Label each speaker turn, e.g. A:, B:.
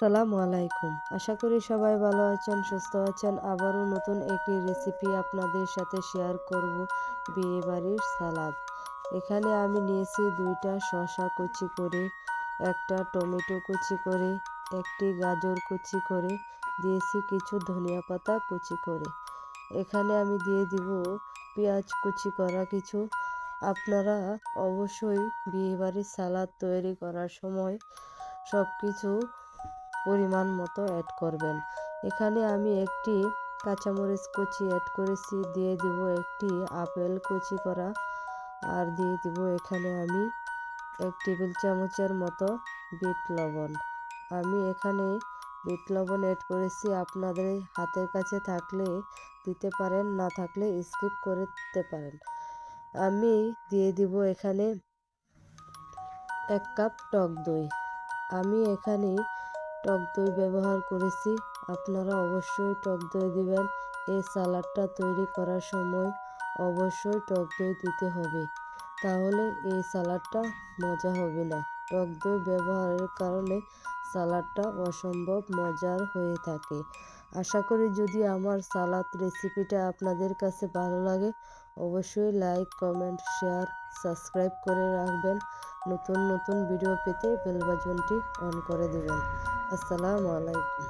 A: সালামু আলাইকুম। আশা করি সবাই ভালো আছেন, সুস্থ আছেন। আবারও নতুন একটি রেসিপি আপনাদের সাথে শেয়ার করব বিয়ে বাড়ির সালাদ এখানে আমি নিয়েছি দুইটা শসা কুচি করে, একটা টমেটো কুচি করে, একটি গাজর কুচি করে, দিয়েছি কিছু ধনিয়া পাতা কুচি করে। এখানে আমি দিয়ে দিব পেঁয়াজ কুচি করা কিছু। আপনারা অবশ্যই বিয়েবাড়ির সালাদ তৈরি করার সময় সব কিছু পরিমাণ মতো অ্যাড করবেন। এখানে আমি একটি কাঁচামরিচ কুচি অ্যাড করেছি, দিয়ে দিব একটি আপেল কুচি করা, আর দিয়ে দিব এখানে আমি এক টেবিল চামচের মতো বিট লবণ। আমি এখানে বিট লবণ অ্যাড করেছি, আপনাদের হাতের কাছে থাকলে দিতে পারেন, না থাকলে স্কিপ করে দিতে পারেন। আমি দিয়ে দিব এখানে এক কাপ টক দই। আমি এখানে টক দই ব্যবহার করেছি। আপনারা অবশ্যই টক দই দিবেন। এই সালাডটা তৈরি করার সময় অবশ্যই টক দই দিতে হবে। তাহলে এই সালাডটা মজা হবে না। টক দই ব্যবহারের কারণে সালাডটা অসম্ভব মজার হয়ে থাকে। আশা করি যদি আমার সালাদ রেসিপিটা আপনাদের কাছে ভালো লাগে অবশ্যই লাইক কমেন্ট শেয়ার সাবস্ক্রাইব করে রাখবেন। নতুন নতুন ভিডিও পেতে বেল বাটনটি অন করে দেবেন। আসসালামু আলাইকুম।